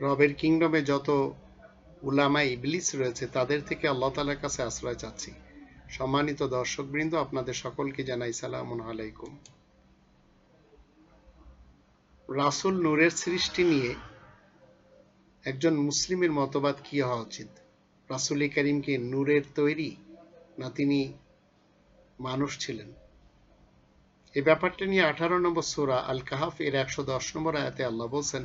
রবের কিংডমে যত উলামা ইবলিস রয়েছে, তাদের থেকে আল্লাহ তালার কাছে আশ্রয় চাচ্ছি। সম্মানিত দর্শকবৃন্দ, আপনাদের সকলকে জানাই সালাম আলাইকুম। রাসুল নূরের সৃষ্টি নিয়ে একজন মুসলিমের মতবাদ কি হওয়া উচিত? রাসুল করিমকে নূরের তৈরি না তিনি মানুষ ছিলেন? এই ব্যাপারটা নিয়ে আঠারো নম্বর সুরা আল কাহাফ এর একশো দশ নম্বর আয়াতে আল্লাহ বলছেন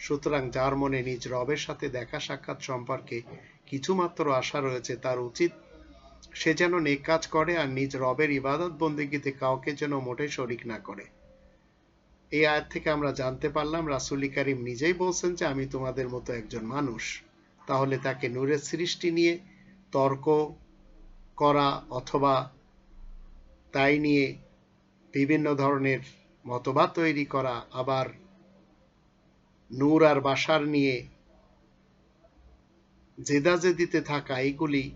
সুতরাং যার মনে নিজ রবের সাথে দেখা সাক্ষাৎ সম্পর্কে কিছুমাত্র আশা রয়েছে, তার উচিত সে যেন নেক কাজ করে আর নিজ রবের ইবাদত বন্দিগিতে কাউকে যেন মোটে শরিক না করে। এই আয়াত থেকে আমরা জানতে পারলাম, রাসুল করিম নিজেই বলছেন যে, আমি তোমাদের মতো একজন মানুষ। তাহলে তাকে নূরের সৃষ্টি নিয়ে তর্ক করা অথবা তাই নিয়ে বিভিন্ন ধরনের মতবাদ তৈরি করা আবার নূর আর বাসার নিয়ে জেদাজেদিতে থাকা এইগুলি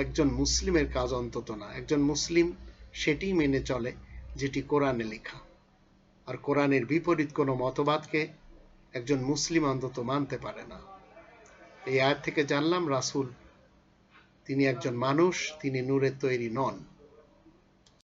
একজন মুসলিমের কাজ অন্তত না। একজন মুসলিম সেটি মেনে চলে যেটি কোরআনে লেখা। আর কোরআনের বিপরীত কোনো মতবাদকে একজন মুসলিম অন্তত মানতে পারে না। এই আয়াত থেকে জানলাম, রাসুল তিনি একজন মানুষ, তিনি নূরের তৈরি নন।